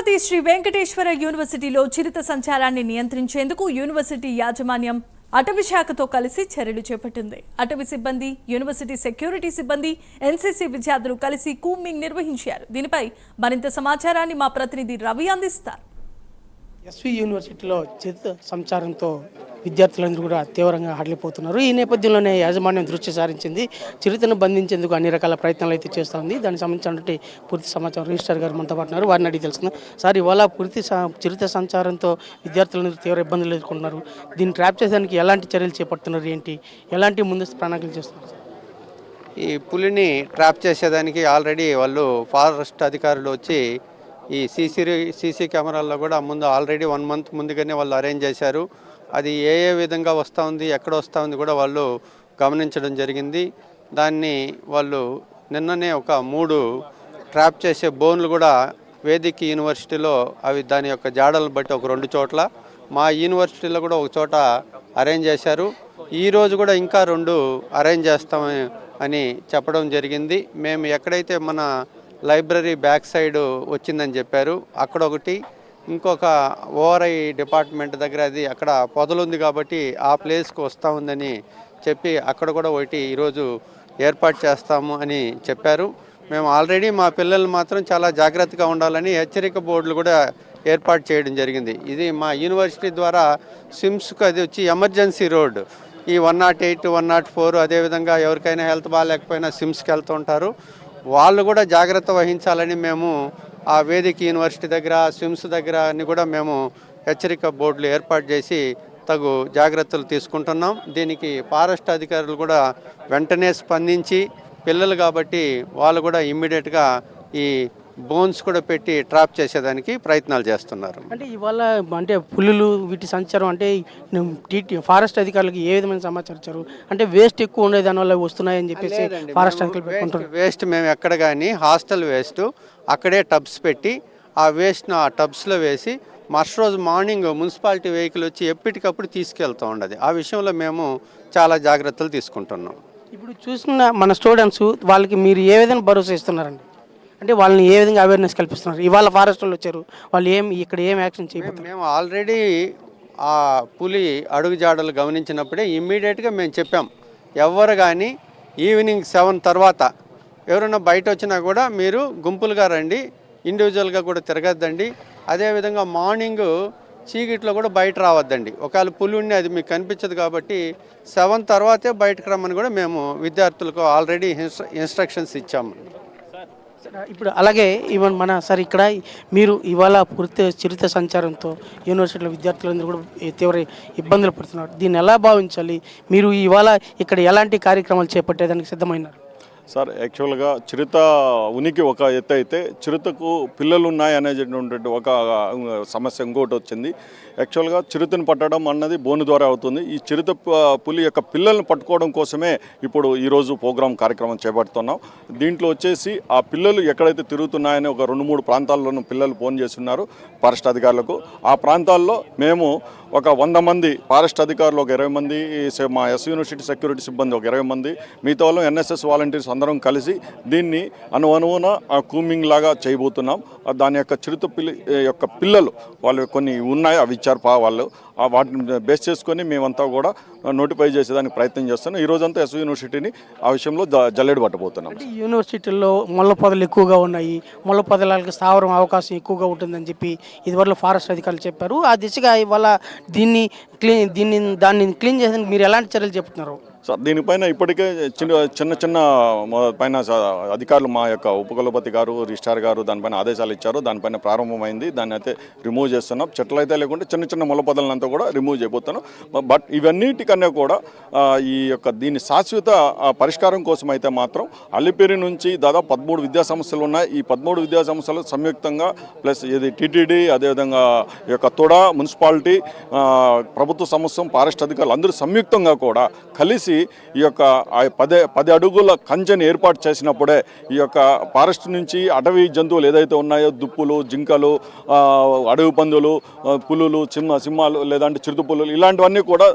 తిరుపతి శ్రీ వెంకటేశ్వర యూనివర్సిటీలో చిరుత సంచారాన్ని నియంత్రించేందుకు యూనివర్సిటీ యాజమాన్యం అటవీ శాఖతో కలిసి చర్యలు చేపట్టింది. అటవీ సిబ్బంది యూనివర్సిటీ సెక్యూరిటీ సిబ్బంది ఎన్సీసీ విద్యార్థులు కలిసి కూంబింగ్ నిర్వహించారు. దీనిపై మరింత సమాచారాన్ని మా ప్రతినిధి రవి అందిస్తారు. ఎస్వి యూనివర్సిటీలో చిరుత సంచారంతో విద్యార్థులందరూ కూడా తీవ్రంగా హడలిపోతున్నారు. ఈ నేపథ్యంలోనే యాజమాన్యం దృష్టి సారించింది. చిరుతను బంధించేందుకు అన్ని రకాల ప్రయత్నాలు అయితే చేస్తోంది. దానికి సంబంధించినటువంటి పూర్తి సమాచారం రిజిస్టర్ గారు మనతో పాటున్నారు. వారిని అడిగి తెలుసుకుందాం. సార్ ఇవాళ పూర్తి స- చిరుత సంచారంతో విద్యార్థులందరూ తీవ్ర ఇబ్బందులు ఎదుర్కొంటున్నారు. దీన్ని ట్రాప్ చేసేదానికి ఎలాంటి చర్యలు చేపడుతున్నారు? ఏంటి? ఎలాంటి ముందస్తు ప్రణాళికలు చేస్తున్నారు? ఈ పులిని ట్రాప్ చేసేదానికి ఆల్రెడీ వాళ్ళు ఫారెస్ట్ అధికారులు వచ్చి ఈ సీసీ సీసీ కెమెరాల్లో కూడా ముందు ఆల్రెడీ వన్ మంత్ ముందుగానే వాళ్ళు అరేంజ్ చేశారు. అది ఏ ఏ విధంగా వస్తూ ఉంది ఎక్కడ వస్తూ ఉంది కూడా వాళ్ళు గమనించడం జరిగింది. దాన్ని వాళ్ళు నిన్ననే ఒక మూడు ట్రాప్ చేసే బోన్లు కూడా వేదిక్ యూనివర్సిటీలో అవి దాని యొక్క జాడలను బట్టి ఒక రెండు చోట్ల మా యూనివర్సిటీలో కూడా ఒక చోట అరేంజ్ చేశారు. ఈరోజు కూడా ఇంకా రెండు అరేంజ్ చేస్తాం అని చెప్పడం జరిగింది. మేము ఎక్కడైతే మన లైబ్రరీ బ్యాక్ సైడ్ వచ్చిందని చెప్పారు. అక్కడ ఒకటి ఇంకొక ఓఆర్ఐ డిపార్ట్మెంట్ దగ్గర అది అక్కడ పొదలు ఉంది కాబట్టి ఆ ప్లేస్కి వస్తూ ఉందని చెప్పి అక్కడ కూడా ఒకటి ఈరోజు ఏర్పాటు చేస్తాము అని చెప్పారు. మేము ఆల్రెడీ మా పిల్లలు మాత్రం చాలా జాగ్రత్తగా ఉండాలని హెచ్చరిక బోర్డులు కూడా ఏర్పాటు చేయడం జరిగింది. ఇది మా యూనివర్సిటీ ద్వారా సిమ్స్కి అది వచ్చి ఎమర్జెన్సీ రోడ్. ఈ one nought eight one nought four అదేవిధంగా ఎవరికైనా హెల్త్ బాగాలేకపోయినా సిమ్స్కి వెళ్తూ ఉంటారు. వాళ్ళు కూడా జాగ్రత్త వహించాలని మేము ఆ వేదిక యూనివర్సిటీ దగ్గర స్విమ్స్ దగ్గర అన్ని కూడా మేము హెచ్చరిక బోర్డులు ఏర్పాటు చేసి తగు జాగ్రత్తలు తీసుకుంటున్నాం. దీనికి ఫారెస్ట్ అధికారులు కూడా వెంటనే స్పందించి పిల్లలు కాబట్టి వాళ్ళు కూడా ఇమ్మీడియట్గా ఈ బోన్స్ కూడా పెట్టి ట్రాప్ చేసేదానికి ప్రయత్నాలు చేస్తున్నారు. అంటే ఇవాళ అంటే పులులు వీటి సంచారం అంటే టీటీ ఫారెస్ట్ అధికారులకు ఏ విధమైన సమాచారం ఇచ్చారు? అంటే వేస్ట్ ఎక్కువ ఉండే దానివల్ల వస్తున్నాయని చెప్పేసి ఫారెస్ట్ అధికారులు పెట్టుకుంటారు వేస్ట్ మేము ఎక్కడ కానీ హాస్టల్ వేస్ట్ అక్కడే టబ్స్ పెట్టి ఆ వేస్ట్ను ఆ టబ్స్లో వేసి మరుసటి రోజు మార్నింగ్ మున్సిపాలిటీ వెహికల్ వచ్చి ఎప్పటికప్పుడు తీసుకెళ్తూ ఉండదు. ఆ విషయంలో మేము చాలా జాగ్రత్తలు తీసుకుంటున్నాం. ఇప్పుడు చూసిన మన స్టూడెంట్స్ వాళ్ళకి మీరు ఏ విధంగా భరోసా ఇస్తున్నారండి? అంటే వాళ్ళని ఏ విధంగా అవేర్నెస్ కల్పిస్తున్నారు? ఇవాళ ఫారెస్ట్ వాళ్ళు వచ్చారు. వాళ్ళు ఏం ఇక్కడ ఏం యాక్షన్ చేయబోతున్నారు? మేము ఆల్రెడీ ఆ పులి అడుగుజాడలు గమనించినప్పుడే ఇమ్మీడియట్గా మేము చెప్పాం. ఎవరు కానీ ఈవినింగ్ సెవెన్ తర్వాత ఎవరైనా బయట వచ్చినా కూడా మీరు గుంపులుగా రండి ఇండివిజువల్గా కూడా తిరగద్దండి. అదేవిధంగా మార్నింగ్ చీకట్లో కూడా బయట రావద్దండి. ఒకవేళ పులి ఉండి అది మీకు కనిపించదు కాబట్టి సెవెన్ తర్వాతే బయటకు రమ్మని కూడా మేము విద్యార్థులకు ఆల్రెడీ ఇన్స్ట్ర ఇన్స్ట్రక్షన్స్ ఇచ్చాము. ఇప్పుడు అలాగే ఈవెన్ మన సార్ ఇక్కడ మీరు ఇవాళ పూర్తి చిరుత సంచారంతో యూనివర్సిటీలో విద్యార్థులందరూ కూడా తీవ్ర ఇబ్బందులు పడుతున్నారు. దీన్ని ఎలా భావించాలి? మీరు ఇవాళ ఇక్కడ ఎలాంటి కార్యక్రమాలు చేపట్టేదానికి సిద్ధమైనారు? సార్ యాక్చువల్గా చిరుత ఉనికి ఒక ఎత్తు అయితే చిరుతకు పిల్లలు ఉన్నాయి అనేటటువంటి ఒక సమస్య ఇంకోటి వచ్చింది. యాక్చువల్గా చిరుతను పట్టడం అన్నది బోను ద్వారా అవుతుంది. ఈ చిరుత పులి యొక్క పిల్లల్ని పట్టుకోవడం కోసమే ఇప్పుడు ఈరోజు ప్రోగ్రాం కార్యక్రమం చేపడుతున్నాం. దీంట్లో వచ్చేసి ఆ పిల్లలు ఎక్కడైతే తిరుగుతున్నాయని ఒక రెండు మూడు ప్రాంతాల్లోనూ పిల్లలు ఫోన్ చేస్తున్నారు ఫారెస్ట్ అధికారులకు. ఆ ప్రాంతాల్లో మేము ఒక వంద మంది ఫారెస్ట్ అధికారులు ఒక ఇరవై మంది సే- మా ఎస్ యూనివర్సిటీ సెక్యూరిటీ సిబ్బంది ఒక ఇరవై మంది మిగతా వాళ్ళు ఎన్ఎస్ఎస్ వాలంటీర్స్ అందరం కలిసి దీన్ని అనువనువున కూమింగ్ లాగా చేయబోతున్నాం. దాని యొక్క చిరుత పిల్లి యొక్క పిల్లలు వాళ్ళు కొన్ని ఉన్నాయి అవి ఇచ్చారు పా వాళ్ళు. వాటిని బేస్ చేసుకొని మేమంతా కూడా నోటిఫై చేసేదానికి ప్రయత్నం చేస్తున్నాం. ఈ రోజంతా ఎస్ యూనివర్సిటీని ఆ విషయంలో జల్లెడు పట్టబోతున్నాం. యూనివర్సిటీల్లో ముళ్ళ పొదలు ఎక్కువగా ఉన్నాయి. ముళ్ళ పొదలకి స్థావరం అవకాశం ఎక్కువగా ఉంటుందని చెప్పి ఇదివరకు ఫారెస్ట్ అధికారులు చెప్పారు. ఆ దిశగా ఇవాళ దీన్ని క్లీన్ దీన్ని దాన్ని క్లీన్ చేసేందుకు మీరు ఎలాంటి చర్యలు చెప్తున్నారు? సో దీనిపైన ఇప్పటికే చిన్న చిన్న చిన్న పైన అధికారులు మా యొక్క ఉపకులపతి గారు రిజిస్టార్ గారు దానిపైన ఆదేశాలు ఇచ్చారు. దానిపైన ప్రారంభమైంది. దాన్ని అయితే రిమూవ్ చేస్తున్నాం. చెట్లు అయితే లేకుండా చిన్న చిన్న మొలపదలంతా కూడా రిమూవ్ చేయబోతున్నాం. బట్ ఇవన్నిటికన్నా కూడా ఈ యొక్క దీని శాశ్వత పరిష్కారం కోసం అయితే మాత్రం అల్లిపేరి నుంచి దాదాపు పదమూడు విద్యా సంస్థలు ఉన్నాయి. ఈ పదమూడు విద్యా సంస్థలు సంయుక్తంగా ప్లస్ ఇది టీటీడీ అదేవిధంగా ఈ యొక్క తొడ మున్సిపాలిటీ ప్రభుత్వ సంస్థ ఫారెస్ట్ అధికారులు అందరూ సంయుక్తంగా కూడా కలిసి ఈ యొక్క పదే పది అడుగుల కంచెను ఏర్పాటు చేసినప్పుడే ఈ యొక్క ఫారెస్ట్ నుంచి అటవీ జంతువులు ఏదైతే ఉన్నాయో దుప్పులు జింకలు అడవి పందులు పులులు చిన్న సింహాలు లేదంటే చిరుతుపులులు ఇలాంటివన్నీ కూడా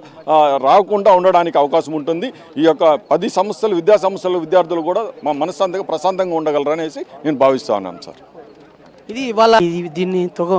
రాకుండా ఉండడానికి అవకాశం ఉంటుంది. ఈ యొక్క పది సంస్థలు విద్యా సంస్థల విద్యార్థులు కూడా మా మనశ్శాంతిగా ప్రశాంతంగా ఉండగలరనేసి నేను భావిస్తా ఉన్నాను సార్. ఇది ఇవాళ దీన్ని తొగ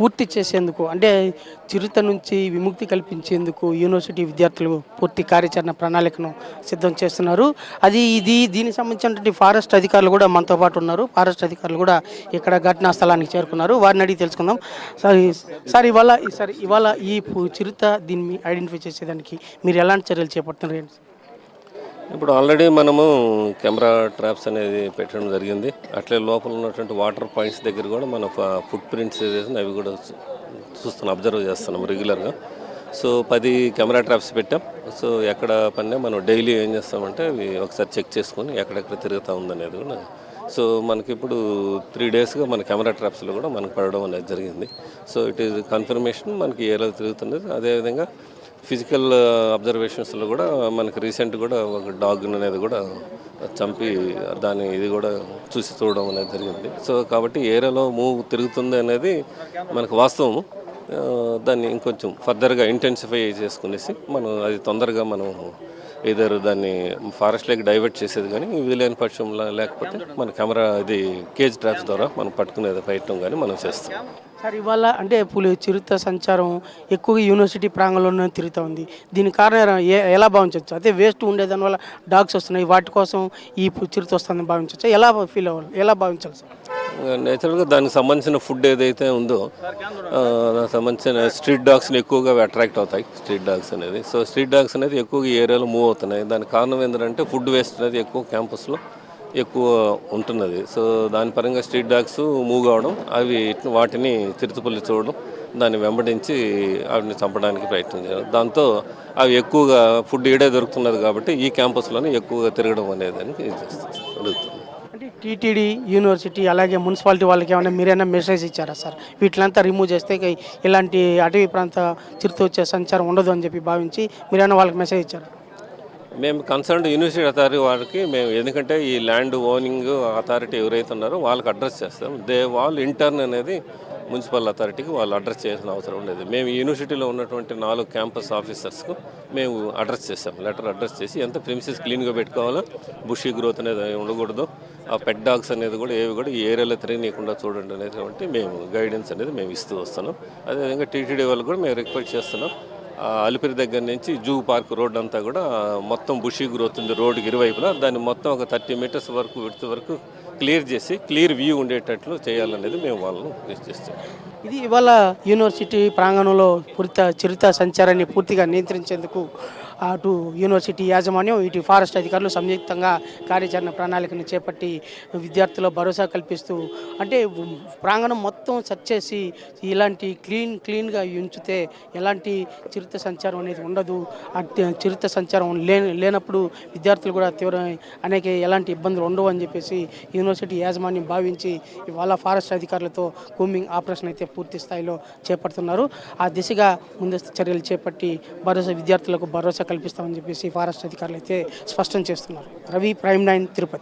పూర్తి చేసేందుకు అంటే చిరుత నుంచి విముక్తి కల్పించేందుకు యూనివర్సిటీ విద్యార్థులు పూర్తి కార్యాచరణ ప్రణాళికను సిద్ధం చేస్తున్నారు. అది ఇది దీనికి సంబంధించినటువంటి ఫారెస్ట్ అధికారులు కూడా మనతో పాటు ఉన్నారు. ఫారెస్ట్ అధికారులు కూడా ఇక్కడ ఘటనా స్థలానికి చేరుకున్నారు. వారిని అడిగి తెలుసుకుందాం. సార్ సార్ ఇవాళ ఈ- సార్ ఇవాళ ఈ చిరుత దీన్ని ఐడెంటిఫై చేసేదానికి మీరు ఎలాంటి చర్యలు చేపడుతున్నారు? ఇప్పుడు ఆల్రెడీ మనము కెమెరా ట్రాప్స్ అనేది పెట్టడం జరిగింది. అట్లే లోపల ఉన్నటువంటి వాటర్ పాయింట్స్ దగ్గర కూడా మన ఫుట్ ప్రింట్స్ ఏదైతే అవి కూడా చూస్తున్నాం అబ్జర్వ్ చేస్తున్నాం రెగ్యులర్గా సో పది కెమెరా ట్రాప్స్ పెట్టాం. సో ఎక్కడ పని మనం డైలీ ఏం చేస్తామంటే అవి ఒకసారి చెక్ చేసుకొని ఎక్కడెక్కడ తిరుగుతూ ఉందనేది కూడా. సో మనకి ఇప్పుడు త్రీ డేస్గా మన కెమెరా ట్రాప్స్లో కూడా మనకు పడడం అనేది జరిగింది. సో ఇట్ ఈస్ కన్ఫర్మేషన్ మనకి ఎలా తిరుగుతుంది అదేవిధంగా ఫిజికల్ అబ్జర్వేషన్స్లో కూడా మనకి రీసెంట్ కూడా ఒక డాగ్ అనేది కూడా చంపి దాని ఇది కూడా చూసి చూడడం అనేది జరిగింది. సో కాబట్టి ఏరియాలో మూవ్ తిరుగుతుంది అనేది మనకు వాస్తవము. దాన్ని ఇంకొంచెం ఫర్దర్గా ఇంటెన్సిఫై చేసుకునేసి మనం అది తొందరగా మనం ఇద్దరు దాన్ని ఫారెస్ట్లోకి డైవర్ట్ చేసేది కానీ వీలైన పక్షంలో లేకపోతే మన కెమెరా ఇది కేజ్ ట్రాప్స్ ద్వారా మనం పట్టుకునేది ప్రయత్నం కానీ మనం చేస్తాం. సార్ ఇవాళ అంటే పులి చిరుత సంచారం ఎక్కువగా యూనివర్సిటీ ప్రాంగణంలోనే తిరుగుతూ ఉంది. దీని కారణం ఏ- ఎలా భావించవచ్చు? అదే వేస్ట్ ఉండే దానివల్ల డాగ్స్ వస్తున్నాయి వాటి కోసం ఈ చిరుత వస్తుందని భావించవచ్చు? ఎలా ఫీల్ అవ్వాలి? ఎలా భావించాలి సార్? నేచురల్గా దానికి సంబంధించిన ఫుడ్ ఏదైతే ఉందో దానికి సంబంధించిన స్ట్రీట్ డాగ్స్ని ఎక్కువగా అట్రాక్ట్ అవుతాయి స్ట్రీట్ డాగ్స్ అనేది. సో స్ట్రీట్ డాగ్స్ అనేది ఎక్కువగా ఈ ఏరియాలో మూవ్ అవుతున్నాయి. దానికి కారణం ఏంటంటే ఫుడ్ వేస్ట్ అనేది ఎక్కువ క్యాంపస్లో ఎక్కువ ఉంటున్నది. సో దాని పరంగా స్ట్రీట్ డాగ్స్ మూవ్ కావడం అవి వాటిని చిరుతపల్లి చూడడం దాన్ని వెంబడించి వాటిని చంపడానికి ప్రయత్నం చేయడం దాంతో అవి ఎక్కువగా ఫుడ్ ఈడే దొరుకుతున్నది కాబట్టి ఈ క్యాంపస్లోనే ఎక్కువగా తిరగడం అనేది జరుగుతుంది టీటీడీ యూనివర్సిటీ అలాగే మున్సిపాలిటీ వాళ్ళకి ఏమైనా మీరైనా మెసేజ్ ఇచ్చారా సార్? వీటిలంతా రిమూవ్ చేస్తే ఇలాంటి అటవీ ప్రాంత చిరుత వచ్చే సంచారం ఉండదు అని చెప్పి భావించి మీరైనా వాళ్ళకి మెసేజ్ ఇచ్చారు? మేము కన్సర్న్డ్ యూనివర్సిటీ అథారిటీ వారికి మేము ఎందుకంటే ఈ ల్యాండ్ ఓనింగ్ అథారిటీ ఎవరైతే ఉన్నారో వాళ్ళకి అడ్రస్ చేస్తాం. దే వాళ్ళు ఇంటర్న్ అనేది మున్సిపల్ అథారిటీకి వాళ్ళు అడ్రస్ చేయాల్సిన అవసరం లేదు మేము యూనివర్సిటీలో ఉన్నటువంటి నాలుగు క్యాంపస్ ఆఫీసర్స్కు మేము అడ్రస్ చేస్తాం లెటర్ అడ్రస్ చేసి ఎంత ప్రిమిసెస్ క్లీన్గా పెట్టుకోవాలో బుషీ గ్రోత్ అనేది ఉండకూడదు ఆ పెట్ డాగ్స్ అనేది కూడా ఏవి కూడా ఈ ఏరియాలో తిరగనీయకుండా చూడండి అనేది మేము గైడెన్స్ అనేది మేము ఇస్తూ వస్తున్నాం. అదేవిధంగా టీటీడీ వాళ్ళు కూడా మేము రిక్వెస్ట్ చేస్తున్నాం. అలిపిరి దగ్గర నుంచి జూ పార్క్ రోడ్ అంతా కూడా మొత్తం బుషీ గ్రోత్ ఉంది రోడ్డుకి ఇరువైపులా దాన్ని మొత్తం ఒక థర్టీ మీటర్స్ వరకు విడత వరకు క్లియర్ చేసి క్లియర్ వ్యూ ఉండేటట్లు చేయాలనేది మేము వాళ్ళను రిక్వెస్ట్ చేస్తాం. ఇది ఇవాళ యూనివర్సిటీ ప్రాంగణంలో పూర్త చిరుత సంచారాన్ని పూర్తిగా నియంత్రించేందుకు అటు యూనివర్సిటీ యాజమాన్యం ఇటు ఫారెస్ట్ అధికారులు సంయుక్తంగా కార్యాచరణ ప్రణాళికను చేపట్టి విద్యార్థుల భరోసా కల్పిస్తూ అంటే ప్రాంగణం మొత్తం సెర్చ్ చేసి ఇలాంటి క్లీన్ క్లీన్గా ఉంచితే ఎలాంటి చిరుత సంచారం అనేది ఉండదు. చిరుత సంచారం లేని లేనప్పుడు విద్యార్థులు కూడా తీవ్ర అనేక ఎలాంటి ఇబ్బందులు ఉండవు అని చెప్పేసి యూనివర్సిటీ యాజమాన్యం భావించి ఇవాళ ఫారెస్ట్ అధికారులతో కూమింగ్ ఆపరేషన్ అయితే పూర్తి స్థాయిలో చేపడుతున్నారు. ఆ దిశగా ముందస్తు చర్యలు చేపట్టి భరోసా విద్యార్థులకు భరోసా కల్పిస్తామని చెప్పేసి ఫారెస్ట్ అధికారులు అయితే స్పష్టం చేస్తున్నారు. Ravi prime nine Tirupati.